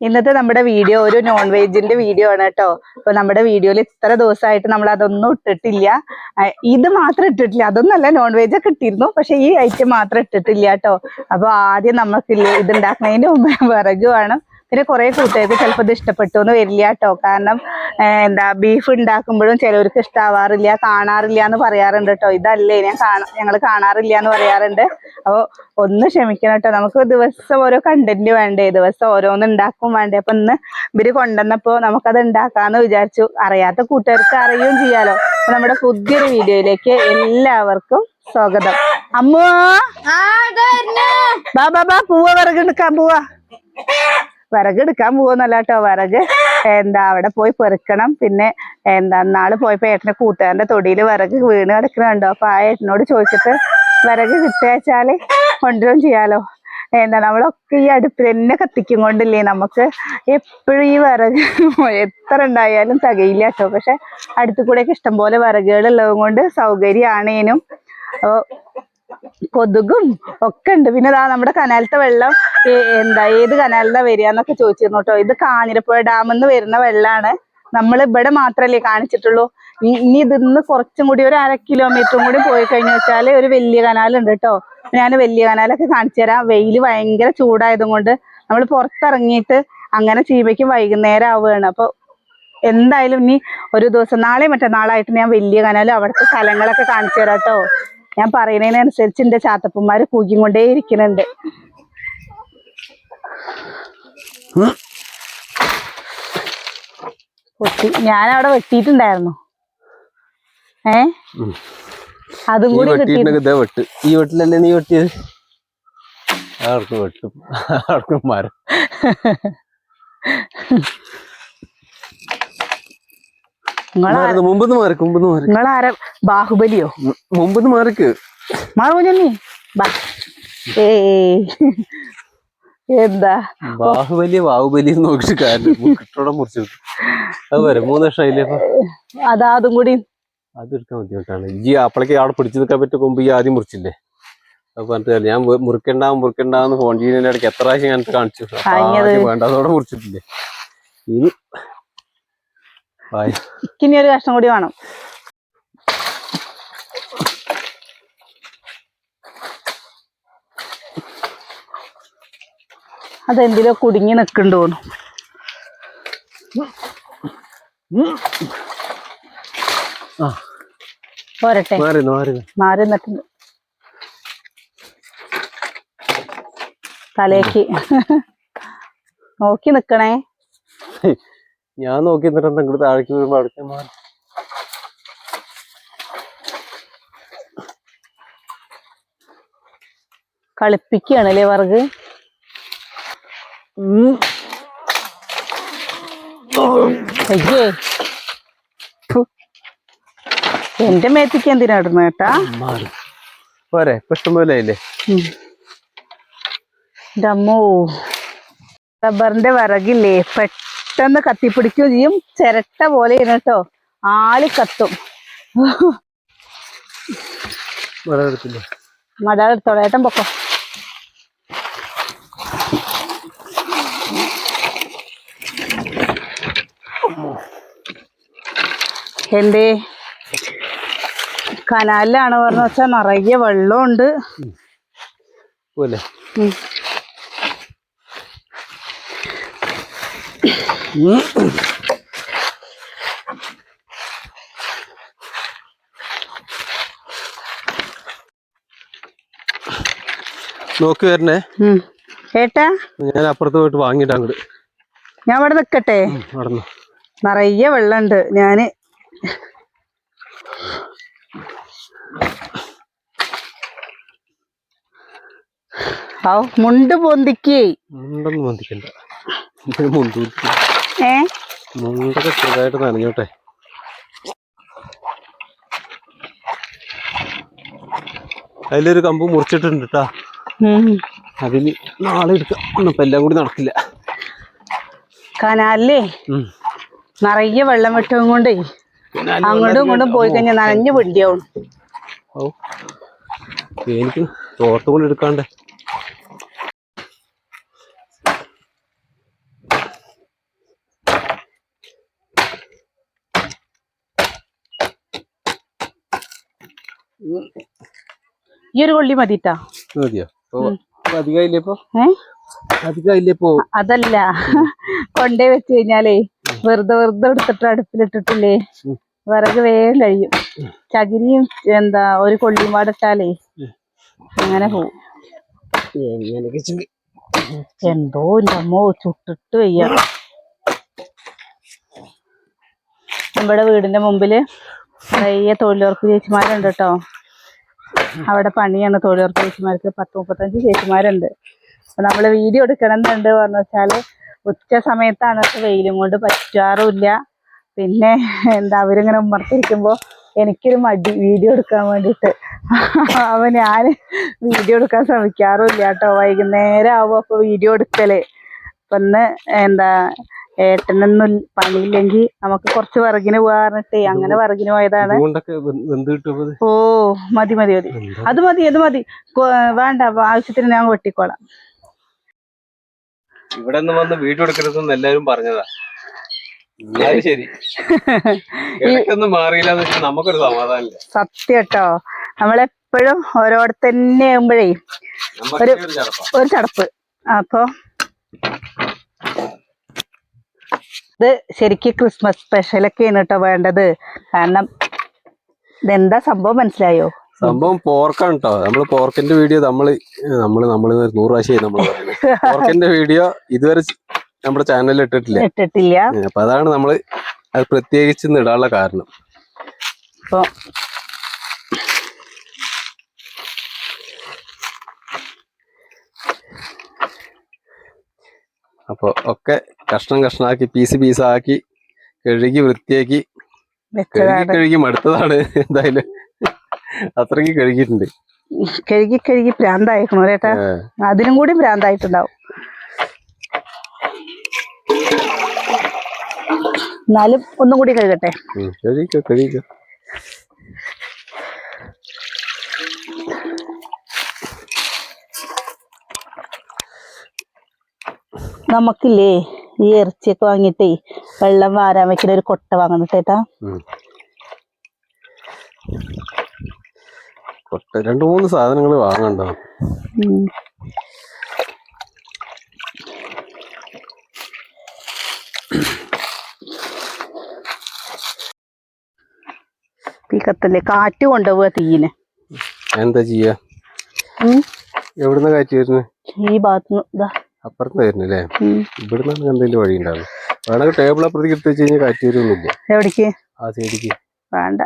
ഇന്നത്തെ നമ്മുടെ വീഡിയോ ഒരു നോൺ വെജിന്റെ വീഡിയോ ആണ് കേട്ടോ. അപ്പൊ നമ്മുടെ വീഡിയോയിൽ ഇത്ര ദിവസമായിട്ട് നമ്മൾ അതൊന്നും ഇട്ടിട്ടില്ല. ഇത് മാത്രം ഇട്ടിട്ടില്ല. അതൊന്നല്ല നോൺ വെജ് ഒക്കെ ഇട്ടിരുന്നു. പക്ഷെ ഈ ഐറ്റം മാത്രം ഇട്ടിട്ടില്ല കേട്ടോ. അപ്പൊ ആദ്യം നമുക്ക് ഇത് ഉണ്ടാക്കുന്നതിന് മുമ്പ് വിറക് വേണം. പിന്നെ കുറെ കൂട്ടുകാർക്ക് ചിലപ്പോൾ ഇത് ഇഷ്ടപ്പെട്ടു എന്ന് വരില്ല കേട്ടോ. കാരണം എന്താ ബീഫ് ഉണ്ടാക്കുമ്പോഴും ചിലവർക്ക് ഇഷ്ടാവാറില്ല കാണാറില്ല എന്ന് പറയാറുണ്ട് കേട്ടോ. ഇതല്ലേ ഞാൻ കാണാ ഞങ്ങൾ കാണാറില്ല എന്ന് പറയാറുണ്ട്. അപ്പോൾ ഒന്ന് ക്ഷമിക്കണം കേട്ടോ. നമുക്ക് ദിവസം ഓരോ കണ്ടന്റ് വേണ്ടേ? ദിവസം ഓരോന്ന് ഉണ്ടാക്കും വേണ്ടേ? അപ്പൊ ഇന്ന് ഇവർ കൊണ്ടുവന്നപ്പോ നമുക്കത് ഉണ്ടാക്കാന്ന് വിചാരിച്ചു. അറിയാത്ത കൂട്ടുകാർക്ക് അറിയുകയും ചെയ്യാലോ. നമ്മുടെ പുതിയൊരു വീഡിയോയിലേക്ക് എല്ലാവർക്കും സ്വാഗതം. അമ്മോ! ബാ ബാ ബാ പൂവ വിറക് എടുക്കാൻ പോവാ. വിറക് എടുക്കാൻ പോവന്നല്ല കേട്ടോ വിറക്. എന്താ അവിടെ പോയി പെറുക്കണം. പിന്നെ എന്താ നാൾ പോയപ്പോ ഏട്ടനെ കൂട്ടുകാരന്റെ തൊടിയിൽ വിറക് വീണ് കിടക്കണുണ്ടോ അപ്പൊ ആ ഏട്ടനോട് ചോദിച്ചിട്ട് വിറക് കിട്ടുകച്ചാൽ കൊണ്ടുവരും ചെയ്യാലോ? എന്താ നമ്മളൊക്കെ ഈ അടുപ്പിൽ തന്നെ കത്തിക്കും കൊണ്ടില്ലേ നമുക്ക്? എപ്പോഴും ഈ വിറക് എത്ര ഉണ്ടായാലും തികയില്ല കേട്ടോ പക്ഷെ അടുത്തു കൂടെയൊക്കെ ഇഷ്ടംപോലെ വിറകുകൾ ഉള്ളത് കൊണ്ട് സൗകര്യമാണേനും അപ്പൊ കൊതുകും ഒക്കെ ഉണ്ട്. പിന്നെ ഇതാ നമ്മുടെ കനാലത്തെ വെള്ളം എന്താ ഏത് കനാലിലാ വരിക എന്നൊക്കെ ചോദിച്ചിരുന്നു കേട്ടോ. ഇത് കാഞ്ഞിരപ്പുഴ ഡാമിൽ നിന്ന് വരുന്ന വെള്ളമാണ് നമ്മൾ ഇവിടെ മാത്രല്ലേ കാണിച്ചിട്ടുള്ളൂ. ഇനി ഇതിന്ന് കുറച്ചും കൂടി ഒരു അര കിലോമീറ്ററും കൂടി പോയി കഴിഞ്ഞു വെച്ചാൽ ഒരു വലിയ കനാലുണ്ട് കേട്ടോ. ഞാൻ വലിയ കനാലൊക്കെ കാണിച്ചു തരാം. വെയിൽ ഭയങ്കര ചൂടായതും കൊണ്ട് നമ്മൾ പുറത്തിറങ്ങിയിട്ട് അങ്ങനെ ചെയ്യുമ്പോഴേക്കും വൈകുന്നേരം ആവുകയാണ്. അപ്പൊ എന്തായാലും ഇനി ഒരു ദിവസം നാളെ മറ്റന്നാളായിട്ട് ഞാൻ വലിയ കനാലും അവിടുത്തെ സ്ഥലങ്ങളൊക്കെ കാണിച്ചു തരാം കേട്ടോ. ഞാൻ പറയുന്നതിനനുസരിച്ച് എന്റെ ചാത്തപ്പന്മാര് കൂക്കിക്കൊണ്ടേ ഇരിക്കുന്നുണ്ട് പൊട്ടി. ഞാൻ അവിടെ വെട്ടിയിട്ടുണ്ടായിരുന്നു. ഏ? അതും കൂടി വെട്ടി. ഈ വെട്ടിലല്ലേ നീ വെട്ടിയത്? ആർക്കും വെട്ടും. ആർക്കും മരം. മുമ്പെന്ന് മാറിക്ക് മുമ്പെന്ന് മാറി. നിങ്ങളാര? ബാഹുബലിയോ? മുമ്പെന്ന് മാറിക്ക്. മാറുഞ്ഞി ബാ. ഏ. എന്താ? ബാഹുബലി ബാഹുബലി നോക്കിട്ട് കാരണം മുറിച്ചു അത് വരെ മൂന്ന് വർഷമായില്ലേ അതാ അതും കൂടി. അത് എടുക്കാൻ ബുദ്ധിമുട്ടാണ് ഈ അപ്പളേക്ക് അവിടെ പിടിച്ചു നിൽക്കാൻ പറ്റും കൊമ്പ് ഈ ആദ്യം മുറിച്ചില്ലേ? അപ്പൊ പറഞ്ഞിട്ട് ഞാൻ മുറിക്കണ്ട മുറിക്കണ്ടെന്ന് ഫോൺ ചെയ്യുന്നതിന്റെ ഇടയ്ക്ക് എത്ര പ്രാവശ്യം ഞാൻ കാണിച്ചു. വേണ്ടതോടെ മുറിച്ചിട്ടില്ലേ? ഇനി. ഇക്കിനി ഒരു കഷ്ണം കൂടി വേണം. അതെന്തിലോ കുടുങ്ങി നിക്കണ്ടു തോന്നു ആ. പോരട്ടെ. മാറി നിന്നിട്ടുണ്ട്. തലേക്ക് നോക്കി നിക്കണേ ഞാൻ നോക്കി നിന്നിട്ട് ഇങ്ങോട്ട് താഴേക്ക് വരുമ്പോ അവിടേക്ക് മാറി. കളിപ്പിക്കുകയാണല്ലേ വർഗ്? അയ്യേ. എന്റെ മേത്തേക്ക് എന്തിനാ ഇടുന്നത് കേട്ടാ പോരെ ഇഷ്ടംപോലെ അമ്മോ. റബ്ബറിന്റെ വിറകില്ലേ? പെട്ടെന്ന് കത്തിപ്പിടിക്കുകയും ചെയ്യും. ചിരട്ട പോലെ കേട്ടോ. ആളി കത്തും. എടുത്തോളെ. ഏട്ടൻ പൊക്കോ. എന്തേ? കനാലിലാണ് പറഞ്ഞ വെച്ചാൽ നിറയെ വെള്ളമുണ്ട് പോലെ ഉം. നോക്കി വരണേ. ഏട്ടാ? ഞാൻ അപ്പുറത്ത് പോയിട്ട് വാങ്ങിയിട്ട് അങ്ങോട്ട് ഞാൻ ഇവിടെ നിക്കട്ടെ. നിറയെ വെള്ളമുണ്ട്. ഞാൻ മുണ്ട് പൊന്തിക്കേ. മുണ്ടൊന്നും മുന്തൂറ്റി ഏ? മുണ്ടൊക്കെ ചെറുതായിട്ട് നനഞ്ഞോട്ടെ. അതിലൊരു കമ്പ് മുറിച്ചിട്ടുണ്ട് കേട്ടാ. അതിന് നാളെ എടുക്കാം. ഇപ്പൊ എല്ലാം കൂടി നടക്കില്ല. കനാലിലേ. നിറയെ വെള്ളം വിട്ടതും കൊണ്ടേ അങ്ങോട്ടും ഇങ്ങോട്ടും പോയി കഴിഞ്ഞാൽ നനഞ്ഞു പിടിയാവും എനിക്ക് തോട്ടം കൊണ്ട് എടുക്കാണ്ട്. ഈ ഒരു കൊള്ളി മതിട്ടാ. മതിയോ? അപ്പൊ അപ്പൊ അധികമായില്ലേ ഇപ്പൊ? ഏ? അധികമായില്ലേ ഇപ്പൊ? അതല്ല. കൊണ്ടേ വെച്ച് കഴിഞ്ഞാലേ വെറുതെ വെറുതെ എടുത്തിട്ട് അടുപ്പിലിട്ടിട്ടില്ലേ. വിറക് വേഗം കഴിയും. ചകിരിയും എന്താ ഒരു കൊള്ളിയും പാടിട്ടാലേ അങ്ങനെ പോവും. എന്തോ എന്റെ അമ്മോ ചുട്ടിട്ട് വയ്യ. നമ്മുടെ വീടിന്റെ മുമ്പിൽ നിറയെ തൊഴിലുറപ്പ് ചേച്ചിമാരുണ്ട് കേട്ടോ. അവിടെ പണിയാണ് തൊഴിലുറപ്പ് ചേച്ചിമാർക്ക് പത്ത് മുപ്പത്തഞ്ച് ചേച്ചിമാരുണ്ട്. അപ്പൊ നമ്മൾ വീഡിയോ എടുക്കണമെന്നുണ്ട് പറഞ്ഞു വെച്ചാൽ ഉച്ച സമയത്താണ് വെയിലും കൊണ്ട് പറ്റാറുമില്ല. പിന്നെ എന്താ അവരിങ്ങനെ ഉമ്മർത്തിരിക്കുമ്പോ എനിക്കൊരു മടി വീഡിയോ എടുക്കാൻ വേണ്ടിട്ട് അപ്പൊ ഞാൻ വീഡിയോ എടുക്കാൻ ശ്രമിക്കാറുമില്ല കേട്ടോ. വൈകുന്നേരം ആവുമ്പോ അപ്പൊ വീഡിയോ എടുക്കൽ. അപ്പൊ ഇന്ന് എന്താ ഏട്ടനൊന്നും പണിയില്ലെങ്കിൽ നമുക്ക് കുറച്ച് വിറകിന് പോകാറിട്ട് അങ്ങനെ വിറകിന് പോയതാണ്. ഓ മതി മതി മതി. അത് മതി അത് മതി. വേണ്ട ആവശ്യത്തിന് ഞാൻ വെട്ടിക്കോളാം. ഇവിടെ നിന്ന് വന്ന് വീഡിയോ എടുക്കരുതെന്ന് എല്ലാരും പറഞ്ഞതാ. ശരി. മാറിയില്ല എന്ന് വെച്ചാൽ നമുക്കൊരു സമാധാനമില്ല. സത്യം കേട്ടോ നമ്മളെപ്പോഴും ഓരോടത്തന്നെ ആകുമ്പോഴേ ഒരു ഒരു ചടപ്പ്. അപ്പൊ ഇത് ശരിക്കും ക്രിസ്മസ് സ്പെഷ്യലൊക്കെയാണ് കേട്ടോ വേണ്ടത്. കാരണം ഇതെന്താ സംഭവം മനസ്സിലായോ? സംഭവം പോർക്കാണ് കേട്ടോ നമ്മൾ പോർക്കിന്റെ വീഡിയോ നമ്മൾ നമ്മൾ നമ്മൾ നൂറ് പ്രാവശ്യം നമ്മൾ പോർക്കിന്റെ വീഡിയോ ഇതുവരെ നമ്മുടെ ചാനലിൽ ഇട്ടിട്ടില്ല. ഇട്ടിട്ടില്ല. അപ്പൊ അതാണ് നമ്മൾ അത് പ്രത്യേകിച്ച് ഇടാനുള്ള കാരണം. അപ്പൊ അപ്പൊ ഒക്കെ കഷ്ണം കഷ്ണാക്കി പീസ് പീസാക്കി കഴുകി വൃത്തിയാക്കി. കഴുകി മടുത്തതാണ് എന്തായാലും. അത്രയ്ക്ക് കഴുകിയിട്ടുണ്ട്. കഴുകി കഴുകി പ്രാന്തായിരിക്കണോ ചേട്ടാ അതിനും കൂടി പ്രാന്തായിട്ടുണ്ടാവും. എന്നാലും ഒന്നും കൂടി കഴുകട്ടെ. കഴുകിക്കോ കഴുകിക്കോ. നമുക്കില്ലേ ഈ ഇറച്ചിയൊക്കെ വാങ്ങിയിട്ടേ വെള്ളം വാരാൻ വെക്കുന്ന ഒരു കൊട്ട വാങ്ങുന്നിട്ടേട്ടാ കൊട്ട രണ്ട് മൂന്ന് സാധനങ്ങൾ വാങ്ങണ്ട. ഉം. ഈ കത്തല്ലേ കാറ്റ് കൊണ്ടുപോവുക തീയിന്. എന്താ ചെയ്യാ. എവിടുന്ന കാറ്റ് വരുന്നേ? ഈ ഭാഗത്തുനിന്ന് ഇതാ അപ്പുറത്ത് വരുന്നല്ലേ. ഇവിടുന്ന് എന്തെങ്കിലും വഴി ഉണ്ടാവും. വേണമെങ്കിൽ ടേബിൾ അപ്പുറത്തേക്ക് എടുത്ത് വെച്ച് കഴിഞ്ഞാൽ കാറ്റ് വരുമൊന്നുമില്ല എവിടേക്ക്? ആ സൈഡിക്ക് വേണ്ട.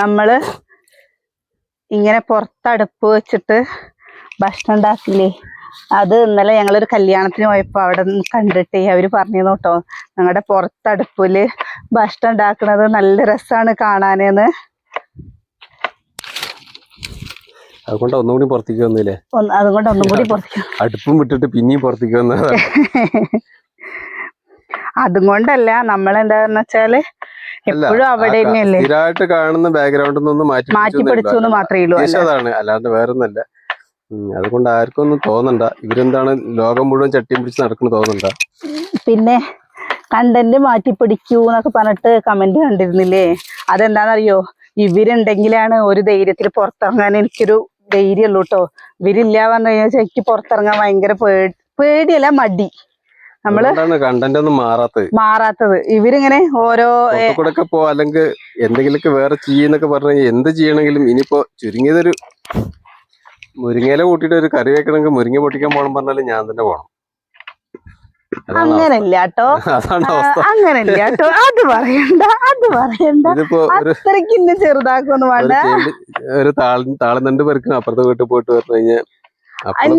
നമ്മൾ ഇങ്ങനെ പുറത്തടുപ്പ് വെച്ചിട്ട് ഭക്ഷണം ഉണ്ടാക്കില്ലേ? അത് ഇന്നലെ ഞങ്ങളൊരു കല്യാണത്തിന് പോയപ്പോ അവിടെ നിന്ന് കണ്ടിട്ടേ അവർ പറഞ്ഞു കേട്ടോ ഞങ്ങളുടെ പുറത്തടുപ്പിൽ ഭക്ഷണം ഉണ്ടാക്കുന്നത് നല്ല രസാണ് കാണാനെന്ന്. അതുകൊണ്ട് ഒന്നുകൂടി പുറത്തേക്ക് വന്നില്ലേ? അതുകൊണ്ട് ഒന്നും കൂടി പുറത്തേക്ക് അടുപ്പും വിട്ടിട്ട് പിന്നെയും പുറത്തേക്ക് വന്നതാണ് അതും കൊണ്ടല്ല നമ്മളെന്താന്ന് വെച്ചാൽ എപ്പോഴും അവിടെ തന്നെയല്ലേ? സ്ഥിരമായിട്ട് കാണുന്ന ബാക്ക്ഗ്രൗണ്ടിൽ നിന്നൊന്നും മാറ്റി മാറ്റി പിടിച്ചു മാത്രമേ ഉള്ളൂ അതാണ് അല്ലാണ്ട് വേറൊന്നല്ല അതുകൊണ്ട് ആർക്കും ഒന്നും തോന്നണ്ട. ഇവരെന്താണ് ലോകം മുഴുവൻ ചട്ടിയും പിടിച്ച് നടക്കുന്നു തോന്നണ്ട. പിന്നെ കണ്ടന്റ് മാറ്റി പിടിക്കൂ എന്നൊക്കെ പറഞ്ഞിട്ട് കമന്റ് കണ്ടിരുന്നില്ലേ? അതെന്താണെന്നറിയോ? ഇവരുണ്ടെങ്കിലാണ് ഒരു ധൈര്യത്തിൽ പുറത്തിറങ്ങാൻ എനിക്കൊരു ധൈര്യമുള്ളൂ കേട്ടോ. ഇവരില്ല പറഞ്ഞു കഴിഞ്ഞാൽ എനിക്ക് പുറത്തിറങ്ങാൻ ഭയങ്കര പേടി പേടിയല്ല മടി. നമ്മൾ കണ്ടന്റ് ഒന്നും മാറാത്തത്? മാറാത്തത്. ഇവരിങ്ങനെ ഓരോ കൂടെ പോ അല്ലെങ്കിൽ എന്തെങ്കിലുമൊക്കെ വേറെ ചെയ്യുന്നൊക്കെ പറഞ്ഞു എന്ത് ചെയ്യണമെങ്കിലും ഇനിയിപ്പോ ചുരുങ്ങിയതൊരു മുരിങ്ങയില കൂട്ടിയിട്ട് ഒരു കറി വെക്കണമെങ്കിൽ മുരിങ്ങ പൊട്ടിക്കാൻ പോകണം പറഞ്ഞാലും ഞാൻ തന്നെ പോകണം. അങ്ങനല്ല കേട്ടോ. അങ്ങനല്ല കേട്ടോ. അത് പറയണ്ട അത് പറയണ്ട. അത്രയ്ക്ക് ഇന്നെ ചെറുതാക്കൊന്നും വേണ്ട. ഒരു താള താളന്തണ്ട് പെറുക്കണം അപ്പുറത്തെ വീട്ടിൽ പോയിട്ട് പറഞ്ഞു കഴിഞ്ഞാൽ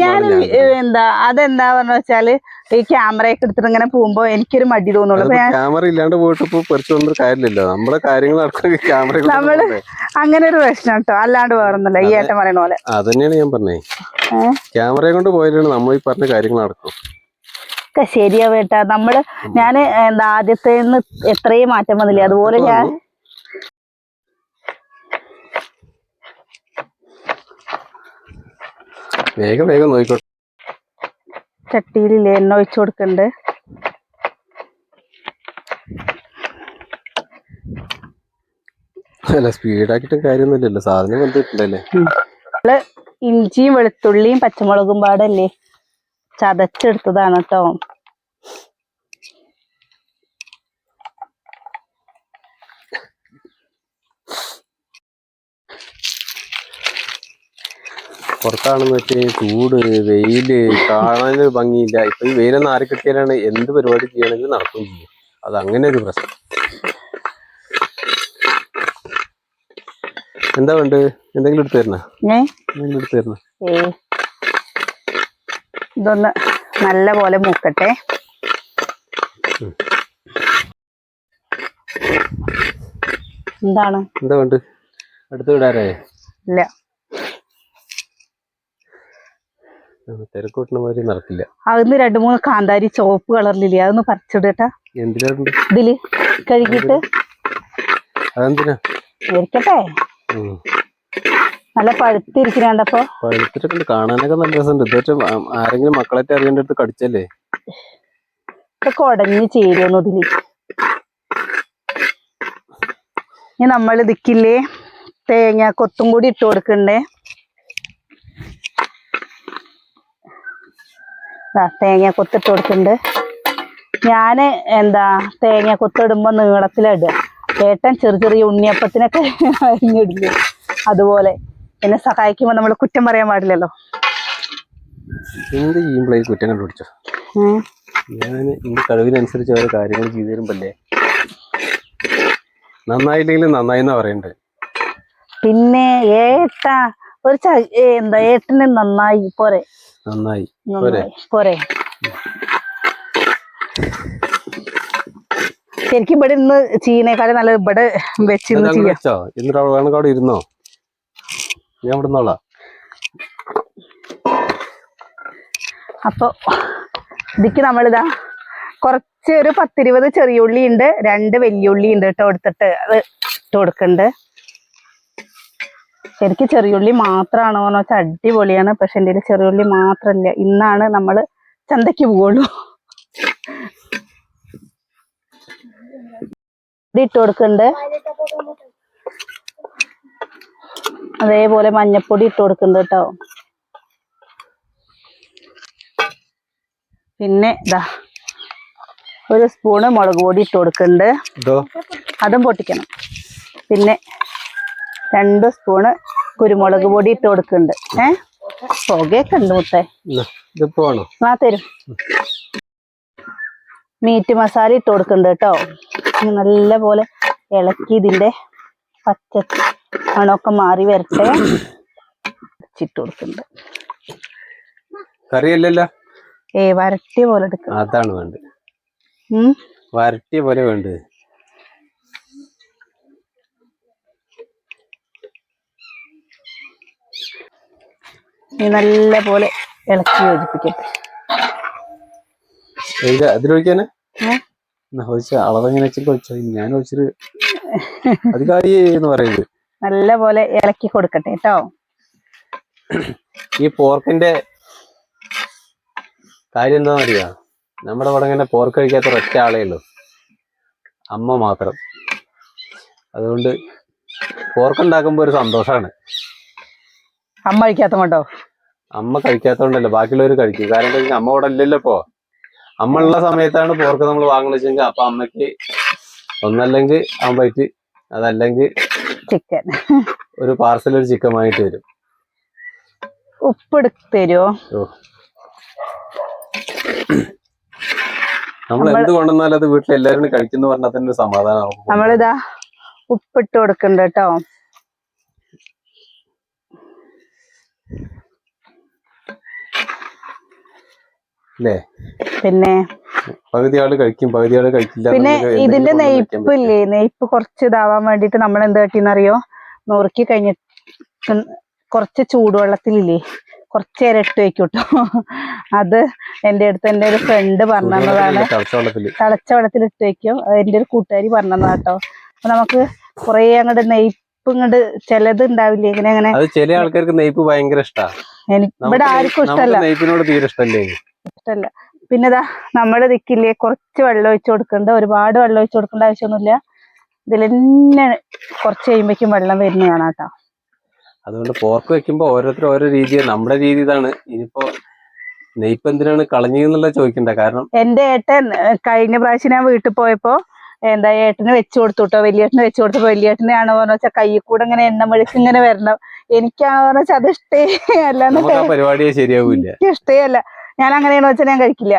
ഞാൻ എന്താ അതെന്താ പറഞ്ഞ വെച്ചാൽ ഈ ക്യാമറ ഒക്കെ എടുത്തിട്ട് ഇങ്ങനെ പോകുമ്പോ എനിക്കൊരു മടി തോന്നുള്ളൂ. ക്യാമറ ഇല്ലാണ്ട് പോയിട്ട് ഇപ്പൊ പറിച്ചു കാര്യമില്ലല്ലോ. നമ്മുടെ കാര്യങ്ങൾ ക്യാമറ നമ്മൾ അങ്ങനെ ഒരു പ്രശ്നം കേട്ടോ. അല്ലാണ്ട് വേറൊന്നുമില്ല ഈ ഏട്ടൻ പറയുന്ന പോലെ. അതന്നെയാണ് ഞാൻ പറഞ്ഞേ? ക്യാമറയെ കൊണ്ട് പോയാലാണ് നമ്മൾ ഈ പറഞ്ഞ കാര്യങ്ങൾ നടക്കും. ഒക്കെ ശരിയാ വേട്ടാ നമ്മൾ ഞാൻ എന്താ ആദ്യത്തെ എത്രയും മാറ്റം വന്നില്ലേ? അതുപോലെ ഞാൻ വേഗം വേഗം നോക്കിക്കോട്ടെ ചട്ടിയിലില്ലേ? എണ്ണ ഒഴിച്ചു കൊടുക്കണ്ട്. അല്ല കാര്യമൊന്നുമില്ലല്ലോ. സാധനം ഇഞ്ചിയും വെളുത്തുള്ളിയും പച്ചമുളകും പാടല്ലേ? ചതച്ചെടുത്തതാണ് കേട്ടോ പുറത്താണെന്ന് വെച്ച് ചൂട് വെയിൽ കാണാന് ഭംഗിയില്ല. ഇപ്പൊ ഈ വെയിലൊന്നും ആര് കിട്ടിയാലാണ് എന്ത് പരിപാടി ചെയ്യണമെങ്കിൽ നടക്കും ചെയ്യും. അത് അങ്ങനെ ഒരു പ്രശ്നം. എന്താ വേണ്ട എന്തെങ്കിലും എടുത്തു തരണേ? എന്തെങ്കിലും എടുത്തു തരണ? ഇതൊന്ന് നല്ല പോലെ മൂക്കട്ടെ. എന്താണ്? എന്താ വേണ്ട അടുത്ത് വിടാറേ? ഇല്ല. തിരക്കൂട്ടുന്ന മാതിരി നടക്കില്ല. അതൊന്ന് രണ്ട് മൂന്ന് കാന്താരി ചുവപ്പ് കളറിലില്ലേ അതൊന്ന് പറിച്ചിടട്ടാ ഇതിൽ കഴുകിട്ട് അതെന്തിനാ? ഇരിക്കട്ടെ നല്ല പഴുത്തിരിക്കണണ്ടപ്പോ പഴുത്തിട്ടൊക്കെ ഉണ്ട്. കാണാനൊക്കെ നല്ല രസമുണ്ട്. ആരെങ്കിലും മക്കളായിട്ട് അറിയേണ്ട അടുത്ത് കടിച്ചല്ലേ കൊടഞ്ഞ് ചേരുന്നു ഇതിൽ. ഇനി നമ്മൾ ഇതിക്കില്ലേ തേങ്ങ കൊത്തും കൂടി ഇട്ട് കൊടുക്കണ്ടേ? തേങ്ങ കൊത്തിട്ട് കൊടുക്കുന്നുണ്ട് ഞാൻ എന്താ തേങ്ങ കൊത്തിടുമ്പോ നീളത്തിലിടുക ഏട്ടൻ ചെറിയ ചെറിയ ഉണ്ണിയപ്പത്തിനൊക്കെ അരിഞ്ഞിടില്ലേ അതുപോലെ. എന്നെ സഹായിക്കുമ്പോ നമ്മൾ കുറ്റം പറയാൻ പാടില്ലല്ലോ. എന്ത് ചെയ്യുമ്പോഴേ കുറ്റം കണ്ടുപിടിച്ചോ. ഞാൻ എന്റെ കഴിവിനനുസരിച്ച് ഓരോ കാര്യങ്ങൾ ചെയ്തു തരുമ്പല്ലേ? നന്നായില്ലെങ്കിലും നന്നായി എന്നാ പറയണ്ടേ? പിന്നെ ഏട്ടാ ഒരു എന്താ ഏട്ടന് നന്നായി പോരെ. നന്നായി പോരെ. ശരിക്കും ഇവിടെ ഇന്ന് ചീനേക്കാളും നല്ല ഇവിടെ വെച്ചിരുന്നു ചെയ്യാം. എന്നിട്ട് അവിടെ ഇരുന്നോ? ഞാൻ ഇവിടെ നിന്നോളാം അപ്പൊ ഇതിക്ക് നമ്മളിതാ കുറച്ച് ഒരു പത്തിരുപത് ചെറിയ ഉള്ളി ഉണ്ട് രണ്ട് വലിയ ഉള്ളി ഉണ്ട് കേട്ടോ എടുത്തിട്ട് അത് ഇട്ട് കൊടുക്കുന്നുണ്ട് ശരിക്കും ചെറിയുള്ളി മാത്രമാണോ എന്ന് വെച്ചാൽ അടിപൊളിയാണ് പക്ഷെ എന്റെ ചെറിയുള്ളി മാത്രമല്ല. ഇന്നാണ് നമ്മൾ ചന്തയ്ക്ക് പോവുള്ളൂ. ഇത് ഇട്ട് കൊടുക്കുന്നുണ്ട് അതേപോലെ മഞ്ഞപ്പൊടി ഇട്ട് കൊടുക്കുന്നുണ്ട് കേട്ടോ. പിന്നെ ഇതാ ഒരു സ്പൂണ് മുളക് പൊടി ഇട്ട് കൊടുക്കുന്നുണ്ട് അതും പൊട്ടിക്കണം. പിന്നെ രണ്ട് സ്പൂണ് കുരുമുളക് പൊടി ഇട്ട് കൊടുക്കുന്നുണ്ട് ഏ? പുകയൊക്കെ ഉണ്ട് മുത്തേ. ആ തരും. മീറ്റ് മസാല ഇട്ട് കൊടുക്കുന്നുണ്ട് കേട്ടോ. നല്ല പോലെ ഇളക്കി ഇതിന്റെ പച്ച മണമൊക്കെ മാറി വരട്ടെ. ചിട്ട് കൊടുക്കുന്നുണ്ട്. കറിയല്ലല്ലോ? ഏ വരട്ടിയ പോലെ എടുക്കാം. അതാണ് വേണ്ടത്. വരട്ടിയ പോലെ വേണ്ടത്. നല്ല പോലെ ഇളക്കി യോജിപ്പിക്കട്ടെ. അതിലൊഴിക്കാനെ അളവെങ്ങനെ വെച്ചിട്ട് ഒഴിച്ചോ? ഞാൻ ഒഴിച്ചിട്ട് അത് എന്ന് പറയുന്നത്. നല്ല പോലെ ഇളക്കി കൊടുക്കട്ടെ കേട്ടോ ഈ പോർക്കിന്റെ കാര്യം എന്താണെന്ന് അറിയാ? നമ്മുടെ ഇവിടെ ഇങ്ങനെ പോർക്ക് കഴിക്കാത്ത ഒറ്റ ആളേ ഉള്ളൂ. അമ്മ മാത്രം. അതുകൊണ്ട് പോർക്ക് ഒരു സന്തോഷാണ്. അമ്മ കഴിക്കാത്തോ അമ്മ കഴിക്കാത്തോണ്ടല്ലോ ബാക്കിയുള്ളവർ കഴിക്കും. കാരണം എന്താ അമ്മ ഇവിടെ ഇല്ലല്ലോ ഇപ്പോ. അമ്മ ഉള്ള സമയത്താണ് പോർക്ക് നമ്മൾ വാങ്ങുന്നത് വെച്ചെങ്കിൽ അപ്പൊ അമ്മയ്ക്ക് ഒന്നല്ലെങ്കിൽ ആകുമ്പോഴേക്ക് അതല്ലെങ്കിൽ ചിക്കൻ ഒരു പാർസൽ ഒരു ചിക്കൻ വാങ്ങിട്ട് വരും. ഉപ്പ് എടുത്ത് തരുമോ നമ്മൾ എന്ത് കൊണ്ടുവന്നാലും അത് വീട്ടിൽ എല്ലാവരും കഴിക്കുന്നു പറഞ്ഞാൽ തന്നെ ഒരു സമാധാനം നമ്മളിതാ ഉപ്പിട്ട് കൊടുക്കണ്ട കേട്ടോ. പിന്നെ പകുതി ആൾ കഴിക്കും പകുതി ആൾ കഴിക്കില്ല പിന്നെ ഇതിന്റെ നെയ്പ്പ് ഇല്ലേ? നെയ്പ്പ് കുറച്ച് ഇതാവാൻ വേണ്ടിട്ട് നമ്മൾ എന്ത് കട്ടിന്നറിയോ നുറുക്കി കഴിഞ്ഞ കുറച്ച് ചൂടുവെള്ളത്തിലില്ലേ? കുറച്ച് നേരം ഇട്ട് വെക്കും കേട്ടോ അത് എന്റെ അടുത്ത് എന്റെ ഒരു ഫ്രണ്ട് പറഞ്ഞതാണ്. തിളച്ച വെള്ളത്തിൽ ഇട്ട് വയ്ക്കും എന്റെ എന്റെ ഒരു കൂട്ടുകാരി പറഞ്ഞതാണ് കേട്ടോ അപ്പൊ നമുക്ക് കുറേ അങ്ങോട്ട് നെയ്പ്പ് ഇങ്ങോട്ട് ചിലത് ഉണ്ടാവില്ലേ? ഇങ്ങനെ അങ്ങനെ ചില ആൾക്കാർക്ക് നെയ്പ്പ് ഭയങ്കര ഇഷ്ടമാണ് ഇവിടെ ആർക്കും ഇഷ്ടമല്ല നെയ്പ്പിനോട് തീരെ ഇഷ്ടമല്ലേ ഇഷ്ടമല്ല പിന്നെ ഇതാ നമ്മുടെ ദിക്കില്ലേ കുറച്ച് വെള്ളം ഒഴിച്ചു കൊടുക്കണ്ട ഒരുപാട് വെള്ളം ഒഴിച്ചു കൊടുക്കേണ്ട ആവശ്യമൊന്നുമില്ല. ഇതിൽ തന്നെ കുറച്ച് കഴിയുമ്പോഴേക്കും വെള്ളം വരുന്ന കാണാം കേട്ടോ. അതുകൊണ്ട് പോർക്ക് വെക്കുമ്പോ ഓരോരുത്തരും ഓരോ രീതിയാണ് നമ്മുടെ രീതി ഇതാണ്. ഇനിയിപ്പോ നെയ്പ്പ് എന്തിനാണ് കളഞ്ഞെന്നുള്ള ചോദിക്കണ്ട. കാരണം എന്റെ ഏട്ടൻ കഴിഞ്ഞ പ്രാവശ്യം ഞാൻ വീട്ടിൽ പോയപ്പോ എന്താ ഏട്ടന് വെച്ചു കൊടുത്തു കേട്ടോ വലിയേട്ടന് വെച്ചു കൊടുത്തപ്പോ വലിയേട്ടനാണ് പറഞ്ഞു വെച്ചാൽ കൈ കൂടെ ഇങ്ങനെ എണ്ണ മെഴുക്ക് ഇങ്ങനെ വരണം. എനിക്കാണെന്ന് വെച്ചാൽ അത് ഇഷ്ടേ നമുക്ക് പരിപാടിയെ ശരിയാവില്ല. ഇഷ്ടേ അല്ല. ഞാൻ അങ്ങനെയാണെന്ന് വെച്ചാൽ ഞാൻ കഴിക്കില്ല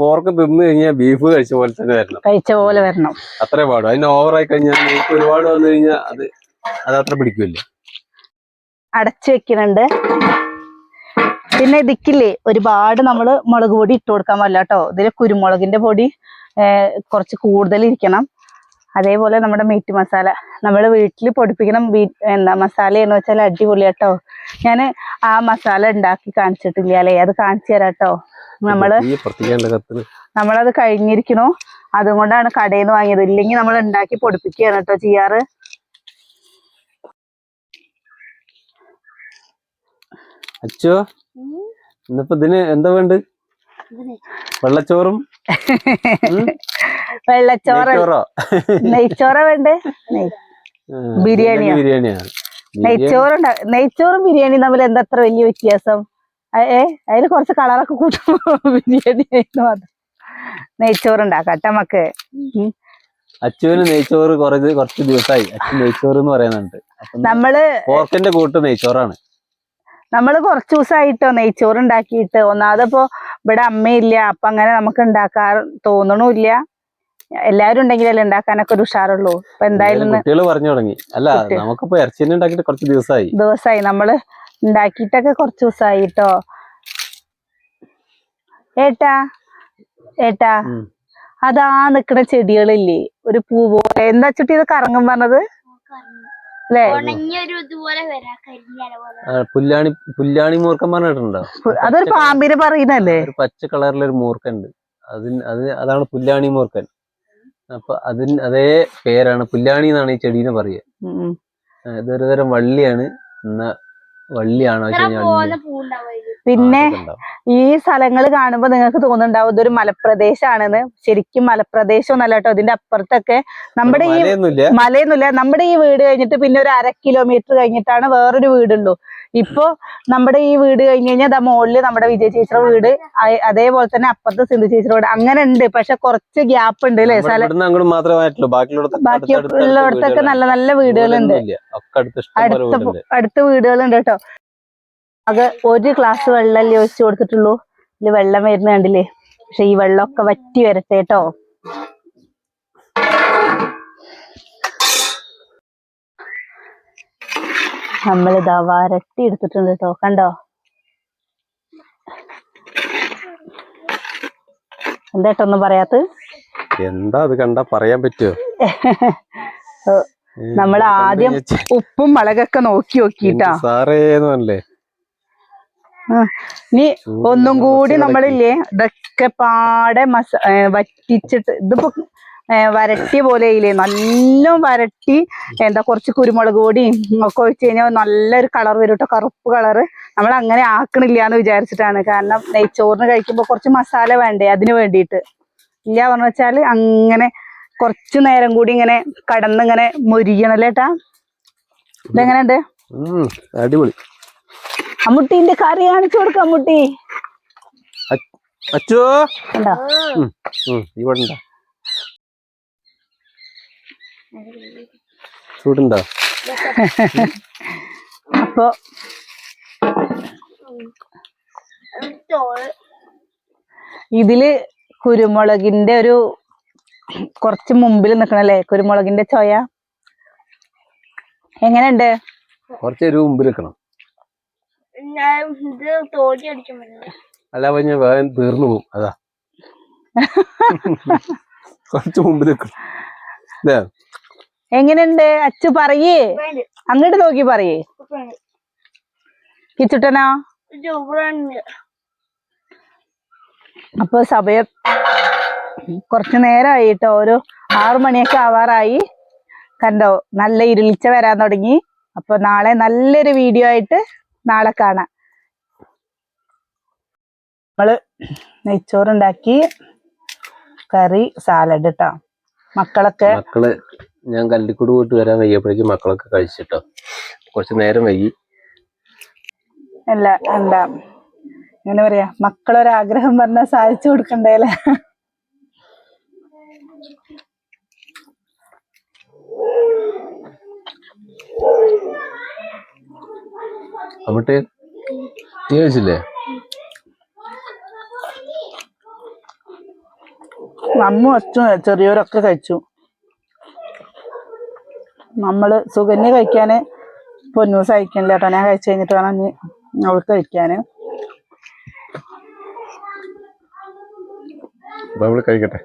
പോർക്ക് തിന്നു കഴിഞ്ഞാൽ ബീഫ് കഴിച്ച പോലെ തന്നെ വരണം. കഴിച്ച പോലെ വരണം. അത്രേ പാടും. അതിന് ഓവറായി കഴിഞ്ഞാൽ ഒരുപാട് വന്നു കഴിഞ്ഞാൽ അത് അത് അത്ര പിടിക്കില്ല? അടച്ചു വെക്കുന്നുണ്ട്. പിന്നെ ഇതിക്കില്ലേ ഒരുപാട് നമ്മൾ മുളക് പൊടി ഇട്ട് കൊടുക്കാൻ പറ്റില്ല കേട്ടോ. ഇതിൽ കുരുമുളകിന്റെ പൊടി കുറച്ച് കൂടുതൽ ഇരിക്കണം. അതേപോലെ നമ്മുടെ മീറ്റ് മസാല നമ്മൾ വീട്ടിൽ പൊടിപ്പിക്കണം എന്താ എന്താ എന്ന് വെച്ചാൽ അടിപൊളി കേട്ടോ. ഞാൻ ആ മസാല ഉണ്ടാക്കി കാണിച്ചിട്ടില്ല അല്ലേ അത് കാണിച്ചു തരാം കേട്ടോ. നമ്മൾ നമ്മളത് കഴിഞ്ഞിരിക്കണു. അതുകൊണ്ടാണ് കടയിൽ നിന്ന് വാങ്ങിയത്. ഇല്ലെങ്കിൽ നമ്മൾ ഉണ്ടാക്കി പൊടിപ്പിക്കുകയാണ് കേട്ടോ ചെയ്യാറ്. അച്ചോ ഇന്നിപ്പോ ഇതിന് എന്താ വേണ്ട വെള്ളച്ചോറും വെള്ളച്ചോറോ. നെയ്ച്ചോറോ? വേണ്ടേ? ബിരിയാണി ബിരിയാണിയാണ് ബിരിയാണി നെയ്ച്ചോറുണ്ട നെയ്ച്ചോറും ബിരിയാണിയും തമ്മിൽ എന്താ അത്ര വലിയ വ്യത്യാസം? ഏ അതിൽ കുറച്ച് കളറൊക്കെ കൂട്ടുമ്പോ ബിരിയാണി ആയിരുന്നു കട്ടമക്ക് നമുക്ക്. അച്ചുവിന് നെയ്ച്ചോറ് കുറച്ച് കുറച്ച് ദിവസമായി അച്ഛൻ നെയ്ച്ചോറ് എന്ന് പറയുന്നുണ്ട്. നമ്മൾ പോർക്കിന്റെ കൂട്ട് നെയ്ച്ചോറാണ്. നമ്മൾ കുറച്ച് ദിവസമായിട്ടോ നെയ്ച്ചോറ് ഉണ്ടാക്കിയിട്ട് ഒന്നാമതിപ്പോ ഇവിടെ അമ്മയില്ല. അപ്പൊ അങ്ങനെ നമുക്ക് ഉണ്ടാക്കാൻ തോന്നണമില്ല എല്ലാരും ഉണ്ടെങ്കിലല്ലേ ഉണ്ടാക്കാനൊക്കെ ഒരു ഉഷാറുള്ളൂ. ഇപ്പൊ എന്തായാലും കുട്ടികൾ പറഞ്ഞു തുടങ്ങി. അല്ല നമുക്ക് നമുക്കിപ്പോ ഉണ്ടാക്കിയിട്ട് കുറച്ച് ദിവസമായി ദിവസമായി നമ്മൾ ഉണ്ടാക്കിയിട്ടൊക്കെ കുറച്ച് ദിവസമായി കേട്ടോ ഏട്ടാ ഏട്ടാ അതാ നിക്കണ ചെടികളില്ലേ? ഒരു പൂ പോലെ. എന്താ വെച്ചിട്ട് ഇത് കറങ്ങും പറഞ്ഞത്? പുല്ലാണി പുല്ലാണി മൂർക്കം പറഞ്ഞിട്ടുണ്ടോ? അതൊരു പാമ്പിനെ പറയുന്നല്ലേ ഒരു പച്ച കളറിലൊരു മൂർക്കുണ്ട് അതിന് അത് അതാണ് പുല്ലാണി മൂർക്കൻ അപ്പൊ അതിന് അതേ പേരാണ് പുല്ലാണി എന്നാണ് ഈ ചെടീനെ പറയുക. ഇതൊരു തരം വള്ളിയാണ്. എന്നാ വള്ളിയാണോ പിന്നെ ഈ സ്ഥലങ്ങൾ കാണുമ്പോൾ നിങ്ങൾക്ക് തോന്നുന്നുണ്ടാവും ഇതൊരു മലപ്രദേശാണെന്ന്. ശരിക്കും മലപ്രദേശം ഒന്നല്ല കേട്ടോ ഇതിന്റെ അപ്പുറത്തൊക്കെ നമ്മുടെ ഈ മലയൊന്നുമില്ല. നമ്മുടെ ഈ വീട് കഴിഞ്ഞിട്ട് പിന്നെ ഒരു അര കിലോമീറ്റർ കഴിഞ്ഞിട്ടാണ് വേറൊരു വീടുള്ളൂ. ഇപ്പോ നമ്മുടെ ഈ വീട് കഴിഞ്ഞ് കഴിഞ്ഞാൽ ദാ മുകളിൽ നമ്മുടെ വിജയ ചേച്ചിയുടെ വീട് അതേപോലെ തന്നെ അപ്പുറത്തെ സിന്ധു ചേച്ചിയുടെ വീട് അങ്ങനെ ഉണ്ട് പക്ഷെ കുറച്ച് ഗ്യാപ്പ് ഉണ്ട് അല്ലേ? ബാക്കിയുള്ളടത്തൊക്കെ നല്ല നല്ല വീടുകളുണ്ട്. അടുത്ത് അടുത്ത വീടുകളുണ്ട് കേട്ടോ. അത് ഒരു ഗ്ലാസ് വെള്ളമല്ലേ ഒഴിച്ചു കൊടുത്തിട്ടുള്ളൂ. ഇതിൽ വെള്ളം വരുന്ന കണ്ടില്ലേ? പക്ഷെ ഈ വെള്ളമൊക്കെ വറ്റി വരട്ടെ കേട്ടോ. നമ്മളിതാ വരട്ടി എടുത്തിട്ടുണ്ട് കേട്ടോ. കണ്ടോ? എന്തായിട്ടൊന്നും പറയാത്ത എന്താ അത് കണ്ടാ പറയാൻ പറ്റുമോ നമ്മൾ ആദ്യം ഉപ്പും മുളകൊക്കെ നോക്കി നോക്കിട്ടാ. സാറേന്ന് പറഞ്ഞല്ലേ? നീ ഒന്നും കൂടി നമ്മളില്ലേ ഇതൊക്കെ പാടെ മസ വറ്റിച്ചിട്ട് ഇതിപ്പോ വരട്ടി വരട്ടിയ പോലെ ഇല്ലേ നല്ല വരട്ടി എന്താ കുറച്ച് കുരുമുളക് പൊടിയും ഒക്കെ ഒഴിച്ച് കഴിഞ്ഞാൽ നല്ലൊരു കളർ വരും കേട്ടോ കറുപ്പ് കളറ്. നമ്മൾ അങ്ങനെ ആക്കണില്ല എന്ന് വിചാരിച്ചിട്ടാണ്. കാരണം നെയ്ച്ചോറിന് കഴിക്കുമ്പോൾ കുറച്ച് മസാല വേണ്ടേ അതിന് വേണ്ടിയിട്ട് ഇല്ല പറഞ്ഞു വെച്ചാൽ അങ്ങനെ കുറച്ച് നേരം കൂടി ഇങ്ങനെ കടന്നിങ്ങനെ മുരിയണല്ലേട്ടാ ഇതെങ്ങനെയുണ്ട്? അടിപൊളി. അമ്മുട്ടീന്റെ കറി കാണിച്ചു കൊടുക്ക അമ്മുട്ടി അച്ചോ. ഇവിടെ ചൂടുണ്ടോ? അപ്പൊ ഇതിൽ കുരുമുളകിന്റെ ഒരു കുറച്ച് മുമ്പിൽ നിക്കണല്ലേ? കുരുമുളകിന്റെ ചോയ. എങ്ങനെയുണ്ട്? കുറച്ച് മുമ്പിൽ നിൽക്കണം ഞാൻ ഇത് അടിക്കാൻ പറ്റില്ല അല്ല പറഞ്ഞ വേഗം തീർന്നു പോകും അതാ. കുറച്ചു മുമ്പിൽ നിൽക്കും എങ്ങനെയുണ്ട്? അച്ചു പറയേ. അങ്ങോട്ട് നോക്കി പറയേ. കിച്ചുട്ടനോ? അപ്പൊ സഭയ കുറച്ചു നേരമായി കേട്ടോ ഒരു ആറു മണിയൊക്കെ ആവാറായി. കണ്ടോ? നല്ല ഇരുളിച്ച വരാൻ തുടങ്ങി. അപ്പൊ നാളെ നല്ലൊരു വീഡിയോ ആയിട്ട് നാളെ കാണാം. നമ്മൾ നെയ്ച്ചോറുണ്ടാക്കി കറി സാലഡ് കേട്ടോ മക്കളൊക്കെ? മക്കൾ ഞാൻ കല്ലിക്കൂട് പോയിട്ട് വരാൻ വയ്യപ്പോഴേക്കും മക്കളൊക്കെ കഴിച്ചിട്ടോ. കുറച്ച് നേരം വൈകി. അല്ല എന്താ? എങ്ങനെ പറയാ? മക്കളൊരാഗ്രഹം പറഞ്ഞാൽ സാധിച്ചു കൊടുക്കണ്ടേലെ അമ്മട്ടെ നീ കഴിച്ചില്ലേ നമ്മ അച്ഛൻ ചെറിയവരൊക്കെ കഴിച്ചു. നമ്മൾ സുഗന്യ കഴിക്കാന് പൊന്നൂസ് സഹിക്കണില്ല കേട്ടോ. ഞാൻ കഴിച്ചു കഴിഞ്ഞിട്ട് വേണം ഇനി അവൾക്ക് കഴിക്കാന്. കഴിക്കട്ടെ.